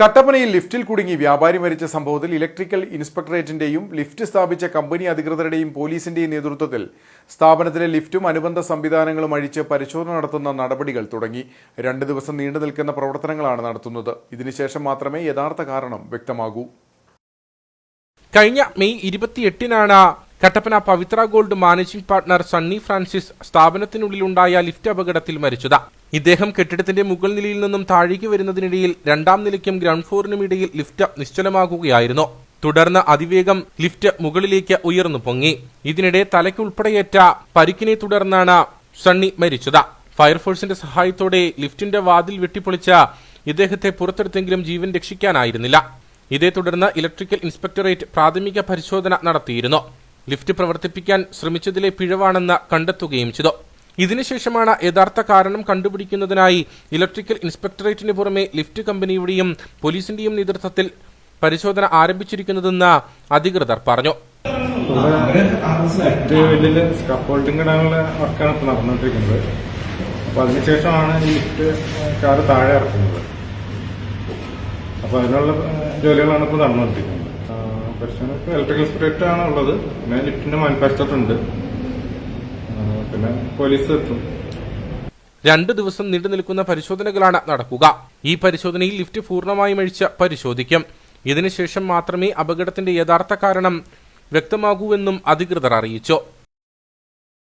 കട്ടപ്പനയിൽ ലിഫ്റ്റിൽ കുടുങ്ങി വ്യാപാരി മരിച്ച സംഭവത്തിൽ ഇലക്ട്രിക്കൽ ഇൻസ്പെക്ടറേറ്റിന്റെയും ലിഫ്റ്റ് സ്ഥാപിച്ച കമ്പനി അധികൃതരുടെയും പോലീസിന്റെയും നേതൃത്വത്തിൽ സ്ഥാപനത്തിലെ ലിഫ്റ്റും അനുബന്ധ സംവിധാനങ്ങളും അഴിച്ച് പരിശോധന നടത്തുന്ന നടപടികൾ തുടങ്ങി. രണ്ട് ദിവസം നീണ്ടു നിൽക്കുന്ന പ്രവർത്തനങ്ങളാണ് നടത്തുന്നത്. ഇതിനുശേഷം മാത്രമേ യഥാർത്ഥ കാരണം വ്യക്തമാകൂ. കഴിഞ്ഞ May ഇരുപത്തിയെട്ടിനാണ് Kattappana Pavithra gold managing partner Sunny Francis സ്ഥാപനത്തിനുള്ളിലുണ്ടായ lift അപകടത്തിൽ മരിച്ചത്. ഇദ്ദേഹം കെട്ടിടത്തിന്റെ മുകൾ നിലയിൽ നിന്നും താഴേക്ക് വരുന്നതിനിടയിൽ രണ്ടാം നിലയ്ക്കും ഗ്രൗണ്ട് ഫ്ലോറിനും ഇടയിൽ ലിഫ്റ്റ് നിശ്ചലമാകുകയായിരുന്നു തുടർന്ന് അതിവേഗം ലിഫ്റ്റ് മുകളിലേക്ക് ഉയർന്നു പൊങ്ങി. ഇതിനിടെ തലയ്ക്കുൾപ്പെടെയേറ്റ പരിക്കിനെ തുടർന്നാണ് സണ്ണി മരിച്ചത്. ഫയർഫോഴ്സിന്റെ സഹായത്തോടെ ലിഫ്റ്റിന്റെ വാതിൽ വെട്ടിപ്പൊളിച്ച ഇദ്ദേഹത്തെ പുറത്തെടുത്തെങ്കിലും ജീവൻ രക്ഷിക്കാനായിരുന്നില്ല. ഇതേ തുടർന്ന് ഇലക്ട്രിക്കൽ ഇൻസ്പെക്ടറേറ്റ് പ്രാഥമിക പരിശോധന നടത്തിയിരുന്നു. ലിഫ്റ്റ് പ്രവർത്തിപ്പിക്കാൻ ശ്രമിച്ചതിലെ പിഴവാണെന്ന് കണ്ടെത്തുകയും ചെയ്തു. ഇതിനുശേഷമാണ് യഥാർത്ഥ കാരണം കണ്ടുപിടിക്കുന്നതിനായി ഇലക്ട്രിക്കൽ ഇൻസ്പെക്ടറേറ്റിന് പുറമെ ലിഫ്റ്റ് കമ്പനിയുടെയും പോലീസിന്റെയും നേതൃത്വത്തിൽ പരിശോധന ആരംഭിച്ചിരിക്കുന്നതെന്ന് അധികൃതർ പറഞ്ഞു. വർക്കാണ് അതിനുശേഷമാണ് ഈ ലിഫ്റ്റ് കാർ താഴെ ഇറക്കുന്നത്. അപ്പോൾ അതിനുള്ള ജോലികളാണ് ഇപ്പോൾ നടന്നുകൊണ്ടിരിക്കുന്നത്. പരിശോധന ഇലക്ട്രിക്കൽ സ്പ്രേറ്റ് ആണ് ഉള്ളത് പിന്നെ ലിഫ്റ്റിന്റെ മാനുഫാക്ചർ ഉണ്ട് പിന്നെ പോലീസ് എത്തും. രണ്ടു ദിവസം നീണ്ടു നിൽക്കുന്ന പരിശോധനകളാണ് നടക്കുക. ഈ പരിശോധനയിൽ ലിഫ്റ്റ് പൂർണമായും അഴിച്ച് പരിശോധിക്കും. ഇതിനുശേഷം മാത്രമേ അപകടത്തിന്റെ യഥാർത്ഥ കാരണം വ്യക്തമാകൂവെന്നും അധികൃതർ അറിയിച്ചു.